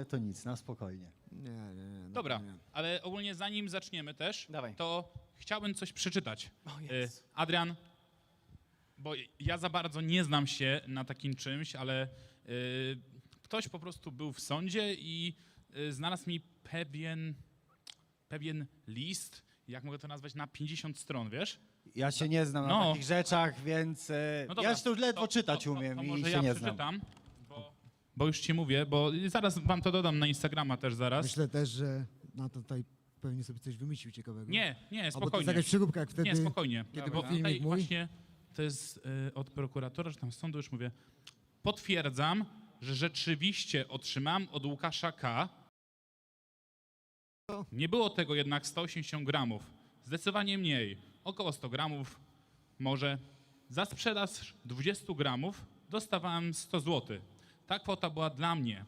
ale to nic, na spokojnie. Nie, nie, nie. no Dobra, nie. ale ogólnie zanim zaczniemy też, Dawaj. to chciałbym coś przeczytać. O, Jezu. Adrian, bo ja za bardzo nie znam się na takim czymś, ale e, ktoś po prostu był w sądzie i e, znalazł mi pewien, pewien list, jak mogę to nazwać, na 50 stron, wiesz? Ja się nie znam na No. takich rzeczach, więc e, No dobra, ja już ledwo to- czytać to, to, umiem to i może się ja nie znam. przeczytam, bo, bo już ci mówię, bo zaraz wam to dodam na Instagrama też zaraz. Myślę też, że na to tutaj pewnie sobie coś wymyślił ciekawego. Nie, nie, Albo to jest spokojnie. jakaś jak wtedy... Nie, spokojnie. kiedy Dobra. filmik Tutaj mój? właśnie to jest y, od prokuratora, czy tam z sądu już mówię. Potwierdzam, że rzeczywiście otrzymałem od Łukasza K. Nie było tego jednak 180 gramów. Zdecydowanie mniej. Około 100 gramów może. Za sprzedaż 20 gramów dostawałem 100 zł. Ta kwota była dla mnie.